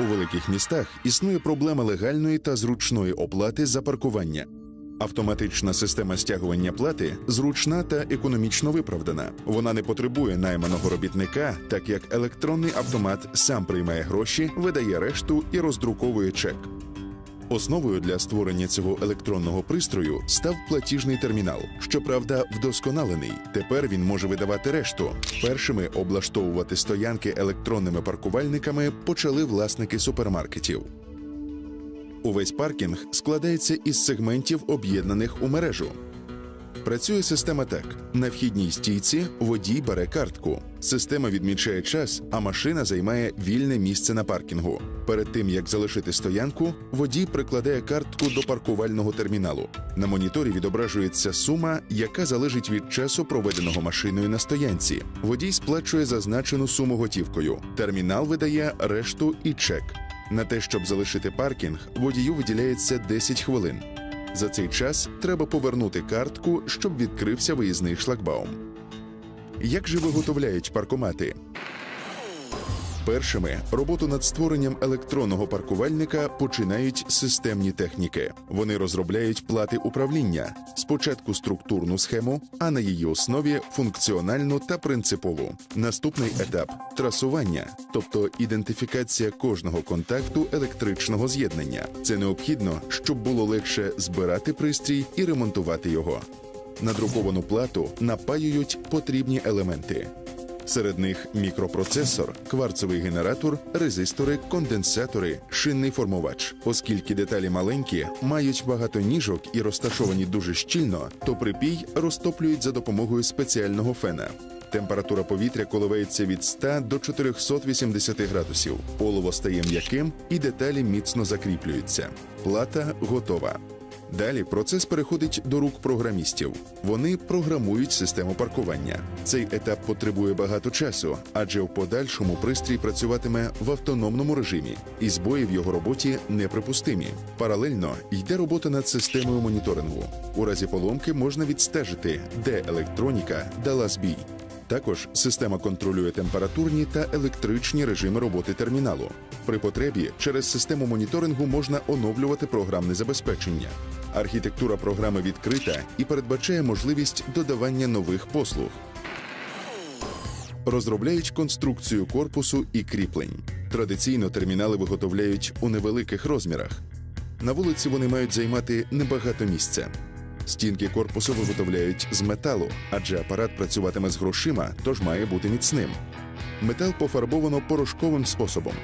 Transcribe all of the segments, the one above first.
У великих містах існує проблема легальної та зручної оплати за паркування. Автоматична система стягування плати зручна та економічно виправдана. Вона не потребує найманого робітника, так як електронний автомат сам приймає гроші, видає решту і роздруковує чек. Основою для створення цього електронного пристрою став платіжний термінал. Щоправда, вдосконалений. Тепер він може видавати решту. Першими облаштовувати стоянки електронними паркувальниками почали власники супермаркетів. Увесь паркінг складається із сегментів, об'єднаних у мережу. Працює система так: на вхідній стійці водій бере картку. Система відмічає час, а машина займає вільне місце на паркінгу. Перед тим як залишити стоянку, водій прикладає картку до паркувального терміналу. На моніторі відображується сума, яка залежить від часу, проведеного машиною на стоянці. Водій сплачує зазначену суму готівкою. Термінал видає решту і чек. На те, щоб залишити паркінг, водію виділяється 10 хвилин. За цей час треба повернути картку, щоб відкрився виїзний шлагбаум. Як же виготовляють паркомати? Першими роботу над створенням електронного паркувальника починають системні техніки. Вони розробляють плати управління спочатку структурну схему, а на її основі функціональну та принципову. Наступний етап трасування, тобто ідентифікація кожного контакту електричного з'єднання. Це необхідно, щоб було легше збирати пристрій і ремонтувати його. На друковану плату напаюють потрібні елементи. Серед них мікропроцесор, кварцевий генератор, резистори, конденсатори, шинний формувач. Оскільки деталі маленькі, мають багато ніжок і розташовані дуже щільно, то припій розтоплюють за допомогою спеціального фена. Температура повітря коливається від 100 до 480 градусів. Олово стає м'яким і деталі міцно закріплюються. Плата готова. Далі процес переходить до рук програмістів. Вони програмують систему паркування. Цей етап потребує багато часу, адже в подальшому пристрій працюватиме в автономному режимі, і збої в його роботі неприпустимі. Паралельно йде робота над системою моніторингу. У разі поломки можна відстежити, де електроніка дала збій. Також система контролює температурні та електричні режими роботи терміналу. При потребі через систему моніторингу можна оновлювати програмне забезпечення. Архітектура програми відкрита і передбачає можливість додавання нових послуг. Розробляють конструкцію корпусу і кріплень. Традиційно термінали виготовляють у невеликих розмірах. На вулиці вони мають займати небагато місця. Стінки корпусу виготовляють з металу, адже апарат працюватиме з грошима, тож має бути міцним. Метал пофарбовано порошковим способом.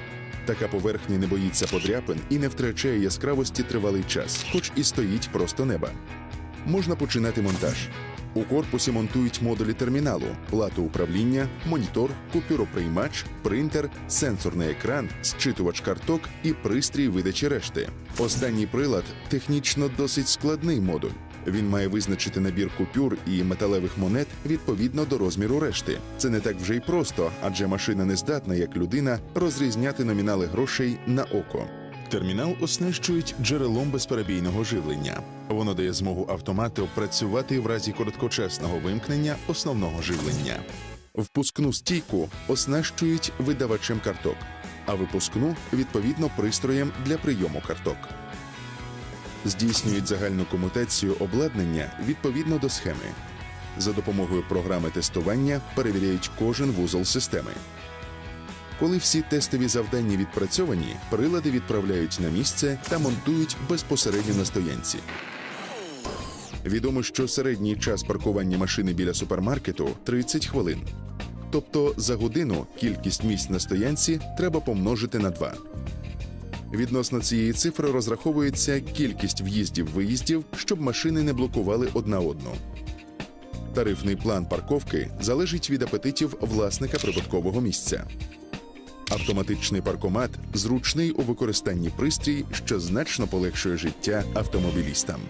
Така поверхня не боїться подряпин і не втрачає яскравості тривалий час, хоч і стоїть просто неба. Можна починати монтаж. У корпусі монтують модулі терміналу, плату управління, монітор, купюроприймач, принтер, сенсорний екран, зчитувач карток і пристрій видачі решти. Останній прилад технічно досить складний модуль. Він має визначити набір купюр і металевих монет відповідно до розміру решти. Це не так вже й просто, адже машина не здатна, як людина, розрізняти номінали грошей на око. Термінал оснащують джерелом безперебійного живлення. Воно дає змогу автомату працювати в разі короткочасного вимкнення основного живлення. Впускну стійку оснащують видавачем карток, а випускну відповідно пристроєм для прийому карток. Здійснюють загальну комутацію обладнання відповідно до схеми. За допомогою програми тестування перевіряють кожен вузол системи. Коли всі тестові завдання відпрацьовані, прилади відправляють на місце та монтують безпосередньо на стоянці. Відомо, що середній час паркування машини біля супермаркету 30 хвилин. Тобто за годину кількість місць на стоянці треба помножити на 2. Відносно цієї цифри розраховується кількість в'їздів-виїздів, щоб машини не блокували одна одну. Тарифний план парковки залежить від апетитів власника прибуткового місця. Автоматичний паркомат зручний у використанні пристрій, що значно полегшує життя автомобілістам.